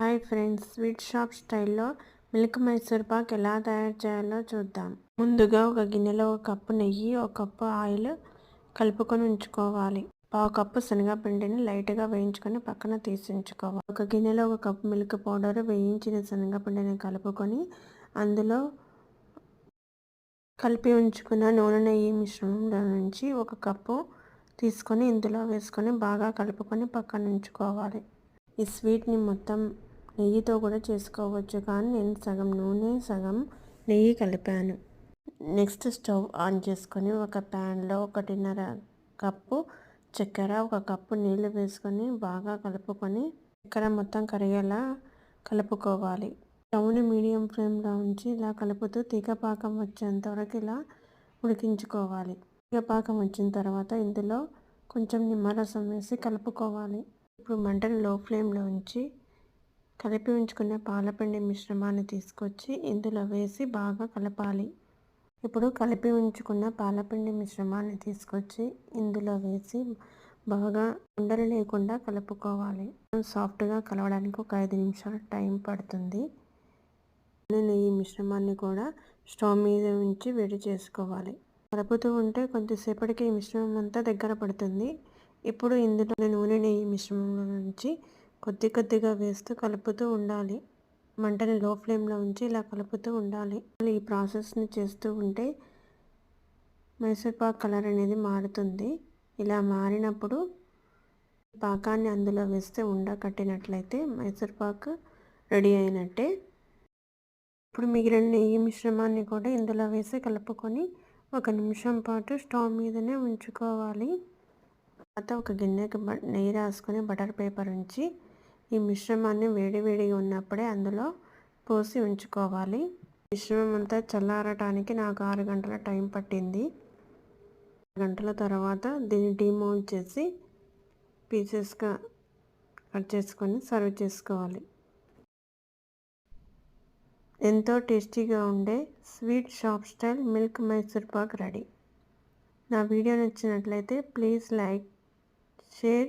Hi friends sweet shop స్టైల్లో milk Mysore pak ఎలా తయారు చేయాలో చూద్దాం. ముందుగా ఒక గిన్నెలో ఒక కప్పు నెయ్యి ఒక కప్పు ఆయిల్ కలుపుకొని ఉంచుకోవాలి. పావు కప్పు శనగపిండిని లైట్గా వేయించుకొని పక్కన తీసి ఉంచుకోవాలి ఒక గిన్నెలో ఒక కప్పు మిల్క్ పౌడర్ వేయించిన శనగపిండిని కలుపుకొని అందులో కలిపి ఉంచుకున్న నూనె నెయ్యి మిశ్రమంలో నుంచి ఒక కప్పు తీసుకొని ఇందులో వేసుకొని బాగా కలుపుకొని పక్కన ఉంచుకోవాలి. ఈ స్వీట్ని మొత్తం నెయ్యితో కూడా చేసుకోవచ్చు కానీ నేను సగం నూనె సగం నెయ్యి కలిపాను. నెక్స్ట్ స్టవ్ ఆన్ చేసుకొని ఒక ప్యాన్లో ఒకటిన్నర కప్పు చక్కెర ఒక కప్పు నీళ్ళు వేసుకొని బాగా కలుపుకొని చక్కెర మొత్తం కరిగేలా కలుపుకోవాలి. స్టవ్ని మీడియం ఫ్లేమ్లో ఉంచి ఇలా కలుపుతూ తీగపాకం వచ్చేంత వరకు ఇలా ఉడికించుకోవాలి. తీగపాకం వచ్చిన తర్వాత ఇందులో కొంచెం నిమ్మరసం వేసి కలుపుకోవాలి. ఇప్పుడు మంటను లో ఫ్లేమ్లో ఉంచి కలిపి ఉంచుకున్న పాలపిండి మిశ్రమాన్ని తీసుకొచ్చి ఇందులో వేసి బాగా కలపాలి. ఇప్పుడు కలిపి ఉంచుకున్న పాలపిండి మిశ్రమాన్ని తీసుకొచ్చి ఇందులో వేసి బాగా ఉండలు లేకుండా కలుపుకోవాలి. సాఫ్ట్గా కలవడానికి ఒక ఐదు నిమిషాలు టైం పడుతుంది. నెయ్యి మిశ్రమాన్ని కూడా స్టవ్ మీద ఉంచి వేడి చేసుకోవాలి. కలుపుతూ ఉంటే కొద్దిసేపటికి ఈ మిశ్రమం అంతా దగ్గర పడుతుంది. ఇప్పుడు ఇందులో నూనె నెయ్యి మిశ్రమంలో నుంచి కొద్ది కొద్దిగా వేస్తూ కలుపుతూ ఉండాలి. మంటని లో ఫ్లేమ్లో ఉంచి ఇలా కలుపుతూ ఉండాలి. ఈ ప్రాసెస్ని చేస్తూ ఉంటే మైసూర్పాక్ కలర్ అనేది మారుతుంది. ఇలా మారినప్పుడు పాకాన్ని అందులో వేస్తే ఉండ కట్టినట్లయితే మైసూర్పాక్ రెడీ అయినట్టే. ఇప్పుడు మిగిలిన నెయ్యి మిశ్రమాన్ని కూడా ఇందులో వేసి కలుపుకొని ఒక నిమిషం పాటు స్టవ్ మీదనే ఉంచుకోవాలి. తర్వాత ఒక గిన్నెకి నెయ్యి రాసుకొని బటర్ పేపర్ ఉంచి ఈ మిశ్రమాన్ని వేడివేడిగా ఉన్నప్పుడే అందులో పోసి ఉంచుకోవాలి. మిశ్రమం అంతా చల్లారటానికి నాకు ఆరు గంటల టైం పట్టింది. గంటల తర్వాత దీన్ని డిమౌంట్ చేసి పీసెస్గా కట్ చేసుకొని సర్వ్ చేసుకోవాలి. ఎంతో టేస్టీగా ఉండే sweet shop style milk Mysore pak ready. నా వీడియో నచ్చినట్లయితే ప్లీజ్ లైక్ షేర్